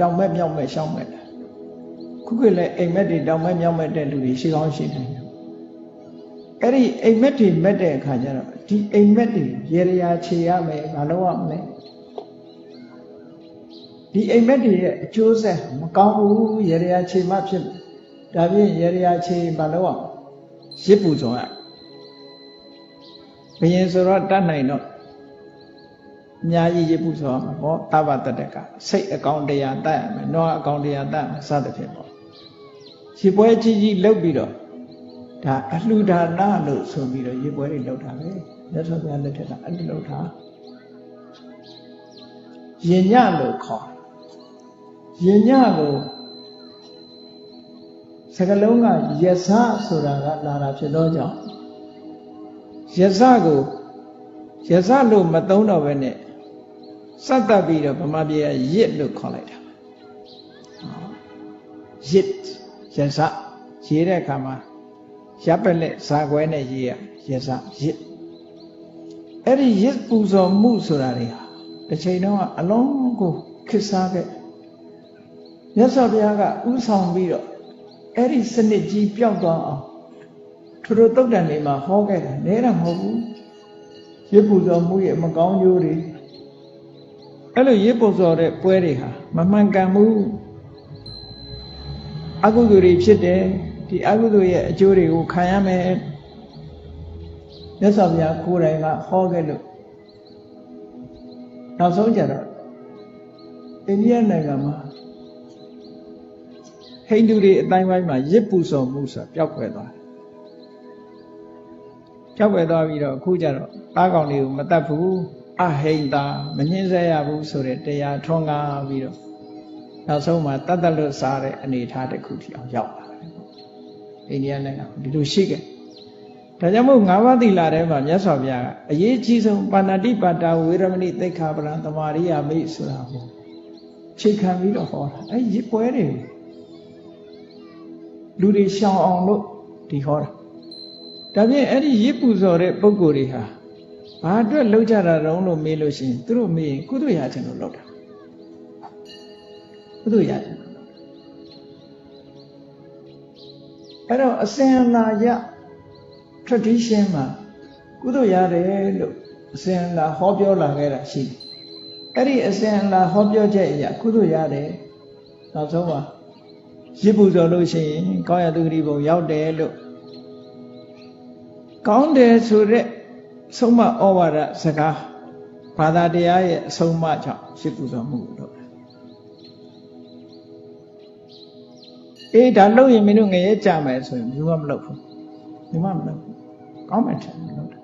တောင်မဲ့မြောက်မဲ့ရှောင်းမဲ့တာခုခေတ်လည်းအိမ်မက်တွေတောင်မဲ့မြောက်မဲ့တဲ့လူတွေရှိကောင်းရှိနေတယ်အဲ့ဒီအိမ်မက်တွေမက်တဲ့အခါကျတော့ဒီအိမ်မက်တွေရေရာခြေရမယ်မလုပ်ရမလဲဒီအိမ်မက်တွေရဲ့အကျိုးဆက်မကောင်းဘူးရေရာခြေမှဖြစ်မယ်ဒါဖြင့်ရေရာခြေမလုပ်ရရစ်ပူဇော်ရဘယင်ဆိုတော့တတ်နိုင်တော့ အများကြီးရစ်ပူဇော်မှာပေါ့တပ္ပတတကစိတ်အကောင်တရားတတ်ရမယ်နောအကောင်တရားတတ်မယ်စသဖြင့်ပေါ့ရေပွဲကြီးကြီးလုပ်ပြီးတော့ဒါအလှူဒါနလို့ဆိုပြီးတော့ရေပွဲတွေလုပ်တာပဲမြတ်စွာဘုရားလက်ထက်ကအဲ့ဒီလုပ်တာရင်ညလို့ခေါ်ရင်ညကိုစကလုံးကယဇဆိုတာကလာတာဖြစ်တော့ကြောင့်ယဇကိုယဇလို့မသုံးတော့ဘဲနဲ့ စက်တက်ပြီးတော့ဗမာပြည်ကရစ်လို့ခေါ်လိုက်တာရစ်ယဇရေးတဲ့အခါမှာရပ်ပလက်ဇာခွဲနဲ့ရေးရယဇရစ်အဲ့ဒီရစ်ပူဇော်မှုဆိုတာတွေဟာတစ်ချိန်တော့အလုံးကိုခစ်စားခဲ့မြတ်စွာဘုရားကဥဆောင်ပြီးတော့အဲ့ဒီစနစ်ကြီးပျောက်သွားအောင်သူတို့တုတ်တန်တွေမှာဟောခဲ့တာနဲတာမဟုတ်ဘူးရစ်ပူဇော်မှုရဲ့မကောင်းကျိုးတွေ အဲ့လိုရစ်ပူဇော်တဲ့ပွဲတွေဟာမမှန်ကန်ဘူးအကုသိုလ်တွေဖြစ်တယ်ဒီအကုသိုလ်ရဲ့အကျိုးတွေကိုခံရမယ်မြတ်စွာဘုရားကိုယ်တိုင်ကဟောခဲ့လို့နောက်ဆုံးကြတော့အိန္ဒိယနိုင်ငံမှာဟိန္ဒူတွေအတိုင်းပိုင်းမှာရစ်ပူဇော်မှုဆိုတာပျောက်ကွယ်သွားတယ်ပျောက်ကွယ်သွားပြီးတော့အခုကျတော့သားကောင်တွေကိုမတတ်ဘူး အဟိန္တာမငင်းဆဲရဘူးဆိုတဲ့တရားထွန်းကားပြီးတော့နောက်ဆုံးမှာတတ်တလွတ်စားတဲ့အနေအထားတစ်ခုထိအောင်ရောက်လာတယ်အိန္ဒိယနိုင်ငံဒီလိုရှိခဲ့ဒါကြောင့်မို့ငါးပါးသီလထဲမှာမြတ်စွာဘုရားကအရေးကြီးဆုံးပါဏာတိပါတာဝေရမဏိသိက္ခာပရံသမာရိယာမိတ်ဆိုတာကိုချိန်ခံပြီးတော့ဟောတာအဲရစ်ပွဲတွေလူတွေရှောင်အောင်လို့ဒီဟောတာဒါဖြင့်အဲ့ဒီရစ်ပူဇော်တဲ့ပုံကိုယ်တွေဟာ ဘာအတွက်လောက်ကြတာတုံးလို့မေးလို့ရှိရင်သူတို့မေးရင်ကုသိုလ်ရခြင်းလို့လောက်တာကုသိုလ်ရခြင်းအဲ့တော့အစဉ်အလာရ tradition မှာကုသိုလ်ရတယ်လို့အစဉ်အလာဟောပြောလာခဲ့တာရှိတယ်အဲ့ဒီအစဉ်အလာဟောပြောချက်အရာကုသိုလ်ရတယ်နောက်ဆုံးမှာရစ်ပူဇော်လို့ရှိရင်ကောင်းရသူဂတိဘုံရောက်တယ်လို့ကောင်းတယ်ဆိုတဲ့ ဆုံးမဩဝါဒစကားဘာသာတရားရဲ့အဆုံးအမကြောင့်ရစ်ပူဇော်မှုလို့အေးဒါလို့ရင်မင်းတို့ငရဲကြမယ်ဆိုရင်ဘူးမမလုပ်ဘူးဘူးမမလုပ်ဘူးကောင်းမယ်ထင်လို့လုပ်တယ်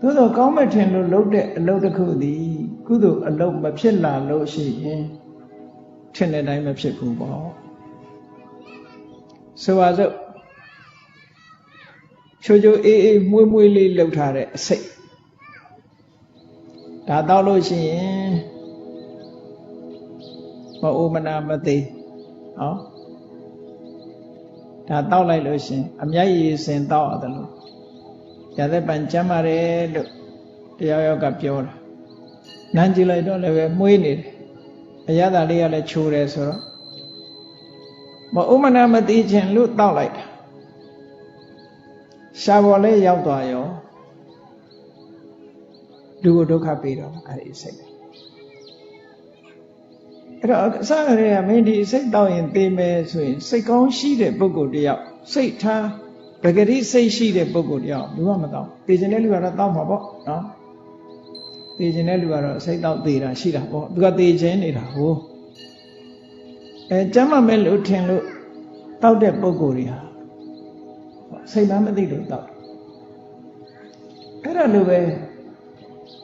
သို့တော့ကောင်းမယ်ထင်လို့လုပ်တဲ့အလုပ်တစ်ခုသည်ကုသိုလ်အလုပ်မဖြစ်လာလို့ရှိရင်ထင်တဲ့အတိုင်းမဖြစ်ဘူးပေါ့ဆိုပါစို့ ချိုချိုအေးအေးမွေးမွေးလေးလှုပ်ထားတဲ့အစိတ်ဒါတော့လို့ရှိရင်မအိုမနာမသိဟောဒါတောက်လိုက်လို့ရှင်အမျက်ရည်စင်တောက်ရတယ်လို့ရသက်ပံကျမ်းပါတယ်လို့တရားရောက်ကပြောတာနန်းကြည့်လိုက်တော့လည်းပဲမှုေးနေတယ်အရသာလေးကလည်းချိုးတယ်ဆိုတော့မဥမနာမသိခြင်းလို့တောက်လိုက်တာ ရှားပေါ်လေးရောက်သွားရောလူကိုဒုက္ခပေးတော့အဲ့ဒီစိတ်အဲ့တော့အစကတည်းကမင်းဒီစိတ်တောက်ရင်သိမယ်ဆိုရင်စိတ်ကောင်းရှိတဲ့ပုဂ္ဂိုလ်တယောက်စိတ်ထားပဂတိစိတ်ရှိတဲ့ပုဂ္ဂိုလ်တယောက်လူကမတောက်သိခြင်းတဲ့လူကတော့တောက်မှာပေါ့နော်သိခြင်းတဲ့လူကတော့စိတ်တောက်သေးတာရှိတာပေါ့သူကသိခြင်းနေတာဟိုအဲကျမ်းမမဲ့လို့ထင်လို့တောက်တဲ့ပုဂ္ဂိုလ်တွေဟာ စိတ်မှမသိလို့တောက်အဲ့ဒါလိုပဲ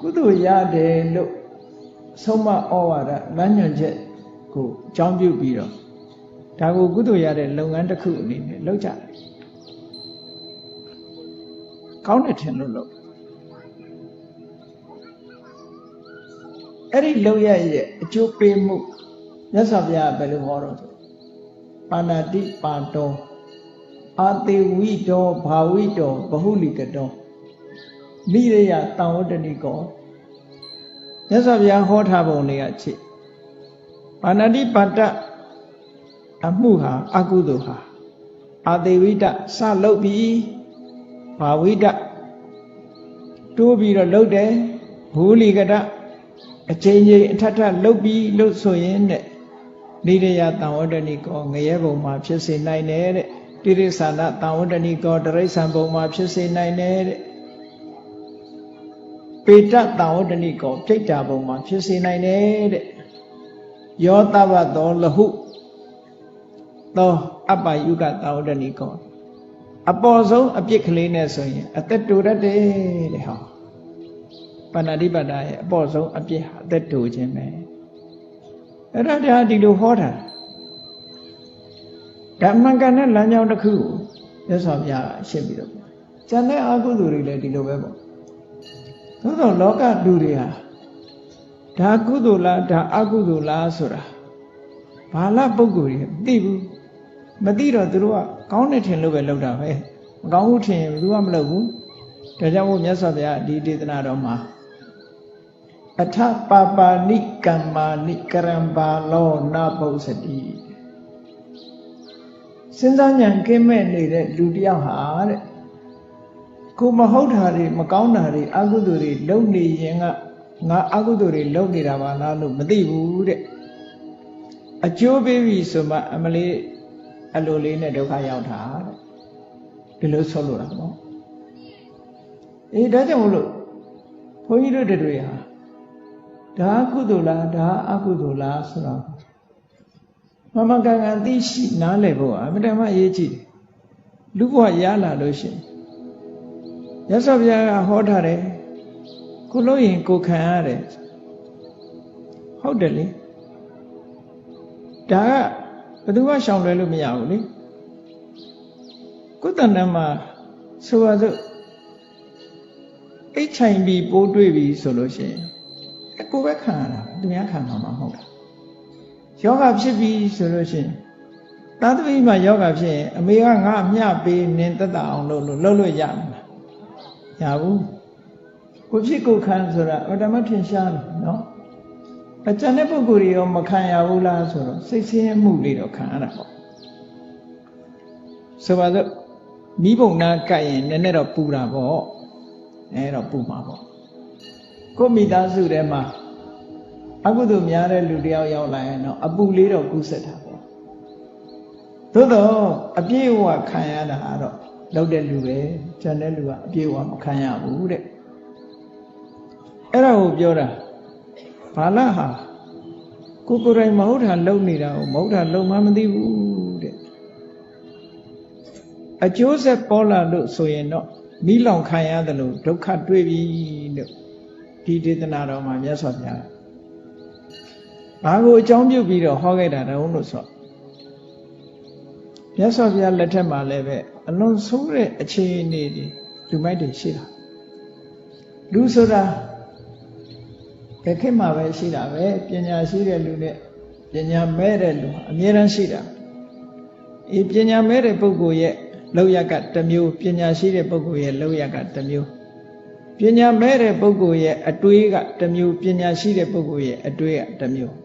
ကုသိုလ်ရတယ်လို့ဆုံးမဩဝါဒလမ်းညွှန်ချက်ကိုအကြောင်းပြုပြီးတော့ဒါကိုကုသိုလ်ရတဲ့လုပ်ငန်းတစ်ခုအနေနဲ့လုပ်ကြတယ်ကောင်းတယ်ထင်လို့လုပ်အဲ့ဒီလုံရရဲ့အကျိုးပေးမှုမြတ်စွာဘုရားဘယ်လိုဟောတော့ဆိုပါဏာတိပါတော အာတေဝိတောဘာဝိတောဘဟုလိကတောမိရိယတံဝတ္တနိကောမြတ်စွာဘုရားဟောထားပုံတွေကချစ်ပါဏာတိပါတအမှုဟာအကုသိုလ်ဟာအာသေဝိတစလုတ်ပြီးဘာဝိတတိုးပြီးတော့လုတ်တယ်ဘူလီကတအချိန်ကြီးအထက်ထပ်လုတ်ပြီးလုတ်ဆိုရင်တဲ့နိရယတံဝတ္တနိကောငရဲဘုံမှာဖြစ်စေနိုင်တယ်တဲ့ တိရိစ္ဆာနတံဝတ္တနိကောတရိစ္ဆာန်ဘုံမှာဖြစ်စေနိုင်တယ်တဲ့ပေတတံဝတ္တနိကောပြိတ္တာဘုံမှာဖြစ်စေနိုင်တယ်တဲ့ယောတဘသောလဟုသောအပ္ပယုကတံဝတ္တနိကောအပေါ်ဆုံးအပြစ်ကလေးနဲ့ဆိုရင်အသက်တူတတ်တယ်တဲ့ဟောပဏာတိပါဒရဲ့အပေါ်ဆုံးအပြစ်ဟာအသက်တူခြင်းပဲအဲ့ဒါတရားဒီလိုဟောတာ ဓမ္မကန်တဲ့လမ်းကြောင်းတစ်ခုကိုမြတ်စွာဘုရားရှင်းပြီးတော့ကျန်တဲ့အကုသိုလ်တွေလည်းဒီလိုပဲပေါ့သို့သောလောကလူတွေဟာဒါကုသိုလ်လားဒါအကုသိုလ်လားဆိုတာဘာလပုဂ္ဂိုလ်တွေမသိဘူးမသိတော့သူတို့ကကောင်းတယ်ထင်လို့ပဲလုပ်တာပဲမကောင်းဘူးထင်ရင်ဘယ်သူမှမလုပ်ဘူးဒါကြောင့်မို့မြတ်စွာဘုရားဒီဒေသနာတော်မှာအထပါပါဏိကမ္မာဏိကရံပါလောနာပုစတိ စဉ်းစားဉာဏ်ကင်းမဲ့နေတဲ့လူတယောက်ဟာတဲ့ကိုမဟုတ်တာတွေမကောင်းတာတွေအကုသိုလ်တွေလုပ်နေရင်ကငါအကုသိုလ်တွေလုပ်နေတာပါလားလို့မသိဘူးတဲ့အကျိုးပေးပြီဆိုမှအမလေးအလိုလေးနဲ့ဒုက္ခရောက်တာတဲ့ဒီလိုဆိုလို့တာပေါ့အေးဒါကြောင့်မလို့ဘုန်းကြီးတို့တွေဟာဒါကုသိုလ်လားဒါအကုသိုလ်လားဆိုတော့ မမကန်ကန်သိရှိနားလည်ဖို့အမှန်တမ်းအရေးကြီးတယ်လူဘဝရလာလို့ရှိရင်ရသော်ဘုရားကဟောထားတယ်ကိုလို့ရင်ကိုခံရတယ်ဟုတ်တယ်လေဒါကဘယ်သူမှရှောင်လွဲလို့မရဘူးလေကိုယ်တဏ္ဍမှာဆိုပါစို့အိတ်ချိုင်ပြီးပိုးတွေ့ပြီဆိုလို့ရှိရင်အကိုပဲခံရတာသူများခံမှာမဟုတ်တာ ယောဂဖြစ်ပြီဆိုလို့ရှိရင်သာသမီမှာယောဂဖြစ်ရင်အမေကငါအမျှပေးနင်သက်တာအောင်လို့လို့လုပ်လို့ရမှာရဘူးကိုဖြစ်ကိုခံဆိုတာအတမထင်ရှားတယ်နော်အကျန်တဲ့ပုဂ္ဂိုလ်တွေရောမခံရဘူးလားဆိုတော့စိတ်ဆင်းရဲမှုလေးတော့ခံရတာပေါ့ဆိုပါတော့မိဘုံနာကတ်ရင်နည်းနည်းတော့ပူတာပေါ့အဲတော့ပူမှာပေါ့ကိုမိသားစုထဲမှာ အကုသိုလ်များတဲ့လူတယောက်ရောက်လာရင်တော့အပူလေးတော့ကူးဆက်တာပေါ့သို့တော့အပြည့်အဝခံရတာကတော့လောက်တဲ့လူပဲကျန်တဲ့လူကအပြည့်အဝမခံရဘူးတဲ့အဲ့ဒါကိုပြောတာဘာလဟာကိုကိုယ်တိုင်မဟုတ်တာလုံနေတာကိုမဟုတ်တာလုံမှမသိဘူးတဲ့အကျိုးဆက်ပေါ်လာလို့ဆိုရင်တော့မိလောင်ခံရတယ်လို့ဒုက္ခတွေ့ပြီလို့ဒီဒေသနာတော်မှာမြတ်စွာဘုရား ဘာကိုအကြောင်းပြုပြီးတော့ဟောခဲ့တာတုံးလို့ဆိုမြတ်စွာဘုရားလက်ထက်မှာလည်းပဲအလွန်ဆိုးတဲ့အခြေအနေတွေလူမိုက်တွေရှိတာလူဆိုတာဘယ်ခေတ်မှာပဲရှိတာပဲပညာရှိတဲ့လူနဲ့ပညာမဲ့တဲ့လူအမြဲတမ်းရှိတာအေးပညာမဲ့တဲ့ပုဂ္ဂိုလ်ရဲ့လောက်ရကတစ်မျိုးပညာရှိတဲ့ပုဂ္ဂိုလ်ရဲ့လောက်ရကတစ်မျိုးပညာမဲ့တဲ့ပုဂ္ဂိုလ်ရဲ့အတွေးကတစ်မျိုးပညာရှိတဲ့ပုဂ္ဂိုလ်ရဲ့အတွေးကတစ်မျိုး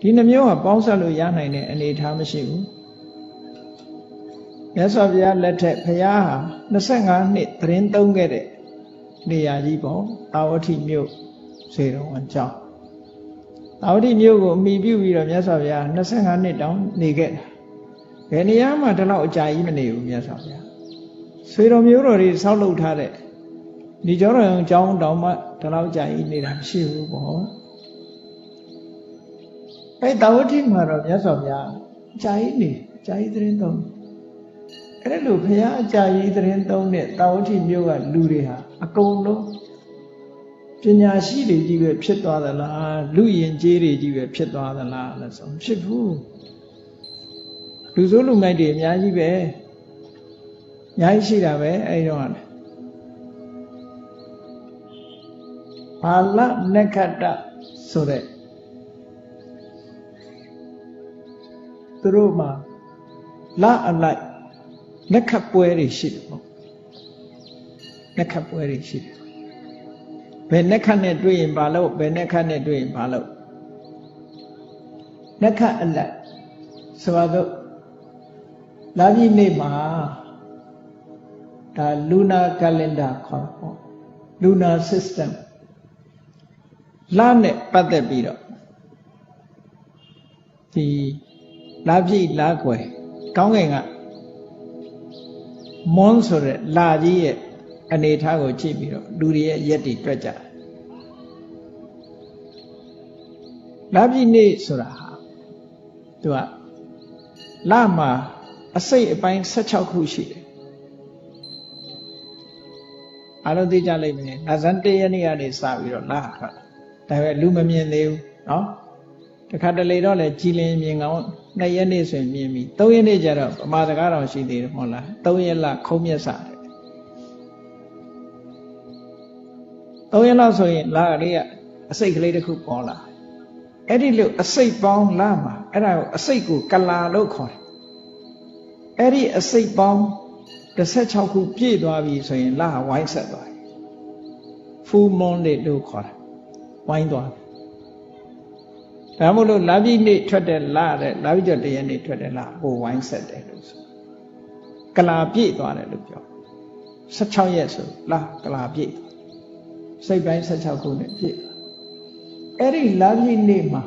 ဒီနှမျိုးကပေါင်းစပ်လို့ရနိုင်တဲ့အနေအထားမရှိဘူးမြတ်စွာဘုရားလက်ထက်ဘုရားဟာ25နှစ်သတင်းသုံးခဲ့တဲ့နေရာကြီးပေါ့အာဝတိမြို့စေတော်အကြောင်းအာဝတိမြို့ကိုအမိပြုပြီးတော့မြတ်စွာဘုရား25နှစ်တောင်နေခဲ့တာဘယ်နေရာမှဒီလောက်အကြာကြီးမနေဘူးမြတ်စွာဘုရားဆွေတော်မျိုးတော်တွေဆောက်လုပ်ထားတဲ့ဒီကျောတော်အကြောင်းတောင်မှဒီလောက်ကြာကြီးနေတာမရှိဘူးပေါ့ အဲတာဝတိမှာတော့မြတ်စွာဘုရားအကြာကြီးနေအကြာကြီးသတင်းသုံးအဲ့လိုဘုရားအကြာကြီးသတင်းသုံးတဲ့တာဝတိမျိုးကလူတွေဟာအကုန်လုံးပညာရှိတွေကြီးပဲဖြစ်သွားသလားလူယဉ်ကျေးတွေကြီးပဲဖြစ်သွားသလားလို့ဆိုမဖြစ်ဘူးလူစိုးလူမိုက်တွေအများကြီးပဲအများကြီးရှိတာပဲအဲဒီတော့လေဘာလနက္ခတဆိုတဲ့ သူတို့မှာလအလိုက်နက္ခပွဲတွေရှိတယ်ပေါ့နက္ခပွဲတွေရှိတယ်ဘယ်နှက်ခတ်နဲ့တွေ့ရင်ဘာလို့ဘယ်နှက်ခတ်နဲ့တွေ့ရင်ဘာလို့နက္ခအလတ်ဆိုတော့လာပြီနေ့မှာဒါလူနာကလင်ဒါခေါ်ပေါ့လူနာ system လနဲ့ပတ်သက်ပြီးတော့ဒီ လာပြည့်လာကွယ်ကောင်းကင်ကမွန်းဆိုတဲ့လာကြီးရဲ့အနေထားကိုကြည့်ပြီးတော့လူတွေရဲ့ရက်တွေတွက်ကြတယ်လာပြည့်နေ့ဆိုတာဟာသူကလမှာအစိတ်အပိုင်း16ခုရှိတယ်အားလုံးသိကြလိမ့်မယ်။ဒါဇန်တရနေ့ကနေစပြီးတော့လာထွက်ဒါပေမဲ့လူမမြင်သေးဘူးနော်တခါတလေတော့လေကြည်လင်မြင်ကောင် နှစ်ရက်နေ့ဆိုရင်မြင်ပြီသုံးရက်နေ့ကျတော့ဗမာစကားတော်ရှိသေးတယ်မဟုတ်လားသုံးရက်လခုံးမျက်စာတယ်သုံးရက်လောက်ဆိုရင်လာကလေးကအစိတ်ကလေးတစ်ခုပေါ်လာအဲ့ဒီလိုအစိတ်ပေါင်းလာမှာအဲ့ဒါကိုအစိတ်ကိုကလာလို့ခေါ်တယ်အဲ့ဒီအစိတ်ပေါင်း16ခုပြည့်သွားပြီဆိုရင်လာဝိုင်းဆက်သွားတယ် full moon လို့ခေါ်တယ်ဝိုင်းသွားတယ် ဒါမို့လို့လာပြီနေ့ထွက်တဲ့လာတဲ့လာပြီကျော်တရက်နေ့ထွက်တဲ့လာဟိုဝိုင်းဆက်တယ်လို့ဆိုကလာပြည့်သွားတယ်လို့ပြော16ရက်ဆိုလာကလာပြည့်စိတ်ပိုင်း16ခုနဲ့ပြည့်အဲ့ဒီလာပြီနေ့မှာ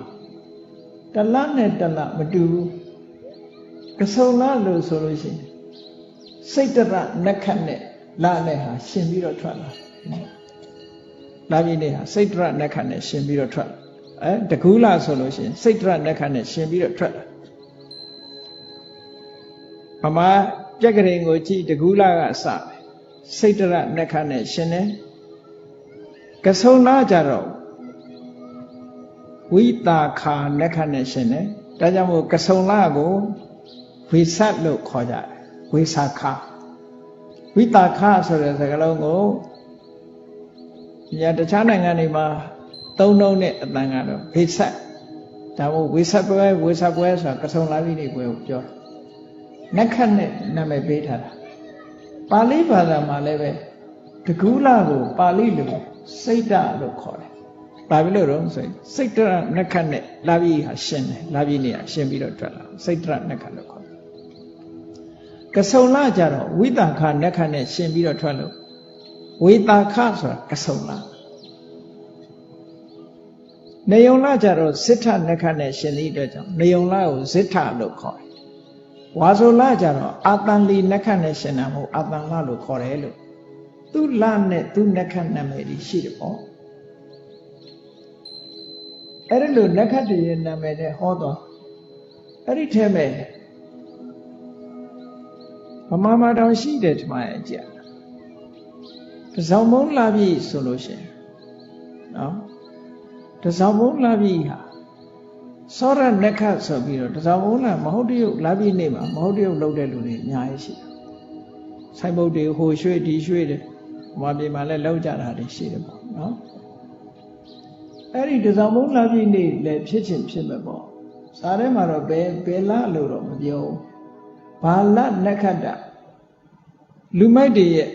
တလနဲ့တလမတူဘူးကစုံလာလို့ဆိုလို့ရှိရင်စိတ်တရနက္ခတ်နဲ့လာနဲ့ဟာရှင်ပြီးတော့ထွက်လာလာပြီနေ့ဟာစိတ်တရနက္ခတ်နဲ့ရှင်ပြီးတော့ထွက်လာ အဲတကူးလာဆိုလို့ရှိရင်စိတ်တရနက္ခတ်နဲ့ရှင်ပြီးတော့ထွက်လာမမပြက်ကလေးကိုကြည့်တကူးလာကစစိတ်တရနက္ခတ်နဲ့ရှင်တယ်ကဆုံလာကြတော့ဝိတာခာနက္ခတ်နဲ့ရှင်တယ်ဒါကြောင့်မို့ကဆုံလာကိုဝိသတ်လို့ခေါ်ကြတယ်ဝိသခဝိတာခဆိုတဲ့စကားလုံးကိုညာတခြားနိုင်ငံတွေမှာ သုံးလုံးနဲ့အတန်ကတော့ဝိသတ်ဒါမို့ဝိသတ်ပွဲဝိသတ်ပွဲဆိုတာကဆုံလာပြီနေပွဲကိုပြောတယ်နက္ခတ်နဲ့နာမည်ပေးထားတာပါဠိဘာသာမှာလည်းပဲတကူးလာကိုပါဠိလိုစိတ်တလို့ခေါ်တယ်ဘာဖြစ်လို့တော့ဆိုရင်စိတ်တရနက္ခတ်နဲ့လာပြီဟာရှင်းတယ်လာပြီနေဟာရှင်းပြီးတော့ထွက်လာစိတ်တရနက္ခတ်လို့ခေါ်တယ်ကဆုံလကြတော့ဝိတာခနက္ခတ်နဲ့ရှင်းပြီးတော့ထွက်လို့ဝိတာခဆိုတာကဆုံလ နေယုံလကြတော့စစ်ထနက္ခတ်နဲ့ရှင်းသည့်အတွက်ကြောင့်နေယုံလကိုဇစ်ထလို့ခေါ်တယ်ဝါဆိုလကြတော့အာတန်လီနက္ခတ်နဲ့ရှင်းတာမဟုတ်အာတန်လလို့ခေါ်တယ်လို့သူ့လနဲ့သူ့နက္ခတ်နာမည်ကြီးရှိတယ်ပေါ့အဲ့ဒါလို့နက္ခတ်တည်းရဲ့နာမည်နဲ့ဟောတော့အဲ့ဒီထဲမဲ့ဗမာမာတောင်ရှိတယ်ဒီမှာအကြတစောင်းမုံလာပြီဆိုလို့ရှိရင်နော် တစောင်းမုံလာပြီဟာစောရနက္ခတ်ဆိုပြီးတော့တစောင်းမုံလာမဟုတ်တရုပ်လာပြီနေမှာမဟုတ်တရုပ်လုပ်တဲ့လူတွေအများကြီးရှိတယ်ဆိုင်ဘုတ်တွေဟိုရွှေ့ဒီရွှေ့တယ်ဟိုပြည်မှာလည်းလောက်ကြတာတွေရှိတယ်ပေါ့နော်အဲ့ဒီတစောင်းမုံလာပြီနေလည်းဖြစ်ချင်းဖြစ်မဲ့ပေါ့စားထဲမှာတော့ဘယ်ဘယ်လားလို့တော့မပြောဘူးဘာလနက္ခတ္တလူမိုက်တွေရဲ့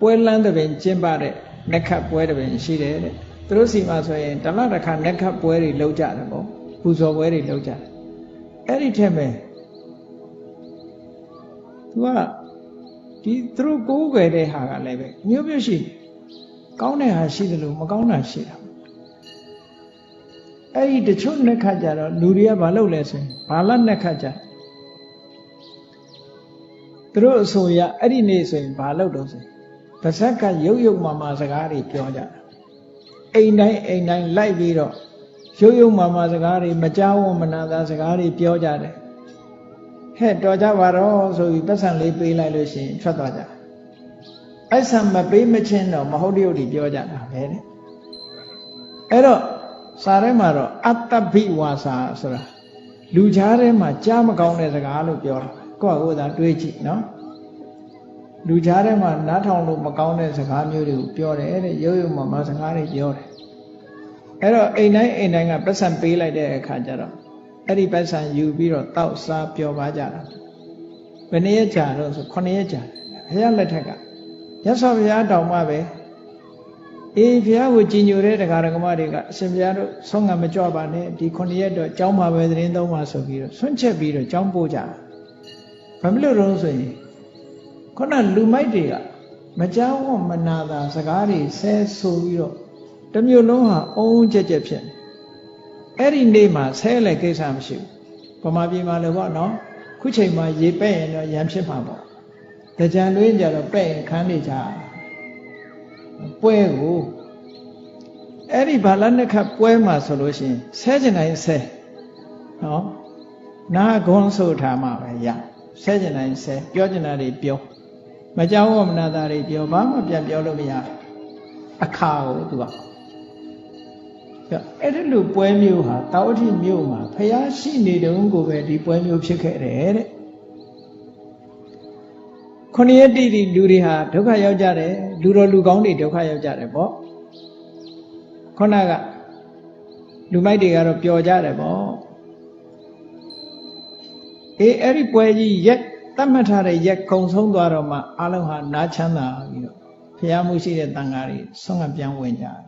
ပွဲလန်းတဲ့ပင်ကျင်းပတဲ့နက္ခတ်ပွဲတဲ့ပင်ရှိတယ်တဲ့ သူတို့စီမှာဆိုရင်တလတစ်ခါနက္ခတ်ပွဲတွေလုပ်ကြတယ်ပေါ့ပူဇော်ပွဲတွေလုပ်ကြတယ်အဲ့ဒီထက်မဲ့သူကဒီသူတို့ကိုးကွယ်တဲ့ဟာကလည်းပဲမျိုးမျိုးရှိကောင်းတဲ့ဟာရှိတယ်လို့မကောင်းတာရှိတာအဲ့ဒီတချို့နက္ခတ်ကြတော့လူတွေကမလုပ်လဲဆိုရင်ဘာလနက္ခတ်ကြသူတို့အဆိုရအဲ့ဒီနေ့ဆိုရင်ဘာလုပ်တော့ဆိုပါဇက်ကရုပ်ရုပ်မာမာစကားတွေပြောကြတာ အိမ်တိုင်းအိမ်တိုင်းလိုက်ပြီးတော့ရုပ်ရုပ်မာမာစကားတွေမကြောက်ဝမနာသာစကားတွေပြောကြတယ်ဟဲ့တော်ကြပါတော့ဆိုပြီးပတ်စံလေးပေးလိုက်လို့ရှိရင်ထွက်သွားကြအဲ့ဆံမပေးမချင်းတော့မဟုတ်တရုပ်တွေပြောကြတာပဲတဲ့အဲ့တော့စာထဲမှာတော့အတ္တဘိဝါစာဆိုတာလူကြားထဲမှာကြားမကောင်းတဲ့စကားလို့ပြောတာကိုယ့်ကိုယ်သာတွေးကြည့်နော် လူကြားထဲမှာနားထောင်လို့မကောင်းတဲ့စကားမျိုးတွေကိုပြောတယ်တဲ့ရုပ်ရုပ်မှမစကားတွေပြောတယ်အဲ့တော့အိမ်တိုင်းအိမ်တိုင်းကပတ်စံပေးလိုက်တဲ့အခါကျတော့အဲ့ဒီပတ်စံယူပြီးတော့တောက်စားပြောပါကြတာဘယ်နည်းကြာတော့ဆို9ရက်ကြာဘုရားလက်ထက်ကရသော်ဘုရားတောင်မှပဲအေးဘုရားကိုကြည်ညိုတဲ့တရားဓမ္မတွေကအရှင်ဘုရားတို့ဆုံးငံမကြွပါနဲ့ဒီခုနှစ်ရက်တော့ကျောင်းပါပဲသတင်းသုံးပါဆိုပြီးတော့ဆွန့်ချက်ပြီးတော့ကျောင်းပို့ကြဘာဖြစ်လို့လဲဆိုရင် ခုနလူမိုက်တွေကမကြောက်ဝမနာတာစကားတွေဆဲဆိုပြီးတော့တစ်မျိုးလုံးဟာအုံးကြက်ကြက်ဖြစ်နေအဲ့ဒီနေ့မှာဆဲလဲကိစ္စမရှိဘူးဗမာပြည်မှာလည်းပေါ့နော်ခုချိန်မှာရေပဲ့ရင်တော့ရံဖြစ်မှာပေါ့တကြံလွင်းကြတော့ပဲ့ရင်ခန်းနေကြပွဲကိုအဲ့ဒီဘာလနှစ်ခတ်ပွဲမှာဆိုလို့ရှိရင်ဆဲကျင်တိုင်းဆဲနော်နာဂွန်းဆိုထားမှပဲရဆဲကျင်တိုင်းဆဲပြောကျင်တာတွေပြော မကြောက်ဝမနာတာတွေပြောဘာမှပြန်ပြောလို့မရအခါကိုသူကအဲ့ဒီလိုပွဲမျိုးဟာတာဝတိမျိုးမှာဖះရှိနေတုန်းကိုပဲဒီပွဲမျိုးဖြစ်ခဲ့တယ်တဲ့ခொနည်းတိတိလူတွေဟာဒုက္ခရောက်ကြတယ်လူတော်လူကောင်းတွေဒုက္ခရောက်ကြတယ်ပေါ့ခုနကလူမိုက်တွေကတော့ပျော်ကြတယ်ပေါ့အေးအဲ့ဒီပွဲကြီးရက် တတ်မှတ်ထားတဲ့ရက်ကုံဆုံးသွားတော့မှအလုံးဟာနားချမ်းသာပြီးတော့ဖះမှုရှိတဲ့တန်ဃာတွေဆုံးကပြန်ဝင်ကြတယ်